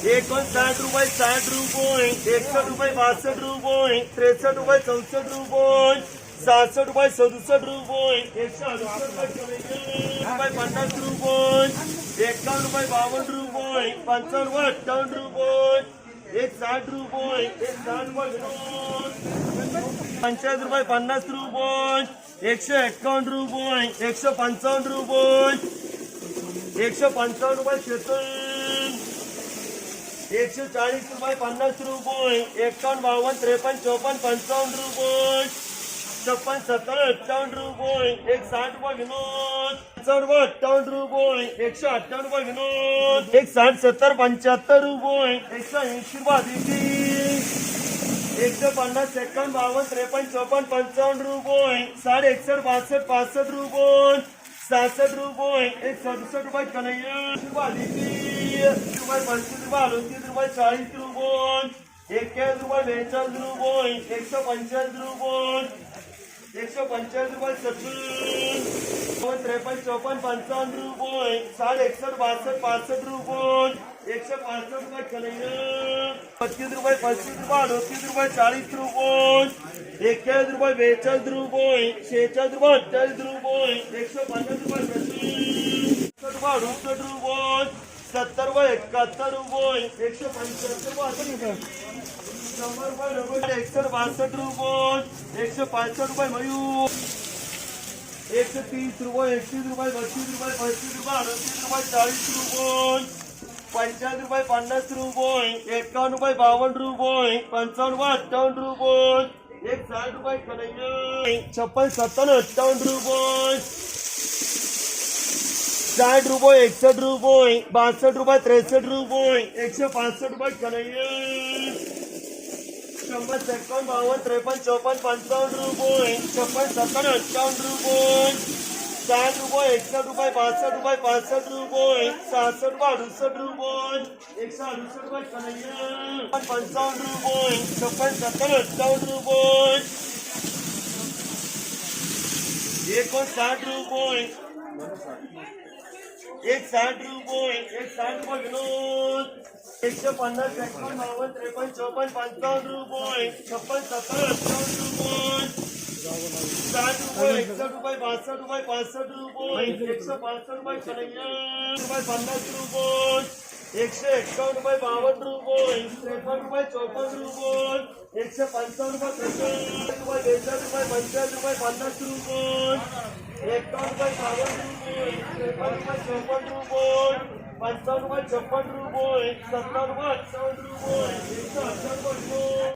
एकोणसाठ रुपये, साठ रुपये एकसष्ट रुपये बासष्ट रुपये त्रेसष्ट रुपये चौसष्ट रुपये सहासष्ट रुपये सदुसष्ट रुपये एकशे अडुसष्ट रुपये पन्नास रुपये एकावन्न रुपये बावन्न रुपये पंचावन्न रुपये अठ्ठावन्न रुपये एक साठ रुपये, एक साठ रुपये। पंचाळीस रुपये पन्नास रुपये एकशे एक्कावन्न रुपये एकशे पंचावन्न रुपये एकशे पंचावन्न रुपये शेतकरी एकशे चाळीस रुपये, पन्नास रुपये, एकावन्न बावन्न त्रेपन्न चौपन्न पंचावन्न रुपये, छप्पन, सत्तर अठ्ठावन्न रुपये एक साठ रुपये विनोद पंचावन्न रुपये अठ्ठावन्न रुपये, एकशे अठ्ठावन्न रुपये विनोद एक साठ सत्तर, पंच्याहत्तर रुपये, एकशे ऐंशी रुपये अदिती एकशे पन्नास, एकावन्न बावन्न त्रेपन्न चौपन्न पंचावन्न रुपये, साडे एकसष्ट, बासष्ट, पासष्ट रुपये, सहासष्ट रुपये एक सदुसष्ट रुपये कन्हैया रुपये रुपये पंचवीस रुपये अडतीस रुपये चाळीस रुपये एक्क्याऐंशी रुपये बेचाळीस रुपये एकशे पंचाळीस रुपये एकशे पंचाळीस रुपये सत्तर त्रेपन्न चौपन्न पंचावन्न रुपये साडे एकसष्ट बासष्ट पासष्ट रुपये एकशे पासष्ट रुपये कन्हैया पस्तीस रुपये पस्तीस रुपये अडतीस रुपये चाळीस रुपये एक्क्याऐंशी रुपये बेचाळीस रुपये शेहेचाळीस रुपये अठ्ठावीस रुपये एकशे पन्नास रुपये एकसष्ट रुपये अडुसष्ट रुपये सत्तर रुपये एकाहत्तर रुपये. एकशे पंच्याहत्तर एकसष्ट बासष्ट रुपये. एकशे पासष्ट रुपये मयूर. एकशे तीस रुपये एकतीस रुपये बत्तीस रुपये, पस्तीस रुपये, अडतीस रुपये, चाळीस रुपये. पंचाळीस रुपये, पन्नास रुपये. एकावन्न रुपये, बावन्न रुपये. पंचावन्न रुपये, अठ्ठावन्न रुपये. एक साठ रुपये कन्हैया छप्पन, सत्तावन्न, अठ्ठावन्न रुपये. साठ रुपये एकसष्ट रुपये बासष्ट रुपये त्रेसष्ट रुपये। एकशे पासष्ट रुपये कन्हैया छप्पन बावन्न त्रेपन्न चौपन्न पंचावन्न रुपये छप्पन सत्तावन्न अठ्ठावन्न रुपये। साठ रुपये एकसष्ट रुपये रुपये पासष्ट रुपये सहासष्ट रुपये अडुसष्ट रुपये। कन्हैया पंचावन्न रुपये छप्पन सत्तावन्न अठ्ठावन्न रुपये। एकोणसाठ रुपये। एक साठ रुपये एक साठ रुपये विनोद एकशे पन्नास एकावन्न बावन्न त्रेपन्न चौपन्न पंचावन्न रुपये. छप्पन सत्तर अठ्ठावन्न रुपये. साठ रुपये एकसठ रुपये बासष्ट रुपये पासष्ट रुपये. एकशे पासष्ट रुपये कन्हैया रुपये पन्नास रुपये. एकशे एकावन्न रुपये बावन्न रुपये. त्रेपन्न रुपये चौपन्न रुपये. एकशे पंचावन्न रुपये त्रेपन्न रुपये बेचाळीस रुपये पंचाळीस रुपये पन्नास रुपये एकावन्न रुपये बावन्न रुपये त्रेपन्न रुपये चौपन्न रुपये पंचावन्न रुपये छप्पन्न रुपये सत्तावन्न रुपये अठ्ठावन्न रुपये एकशे अठ्ठावन्न रुपये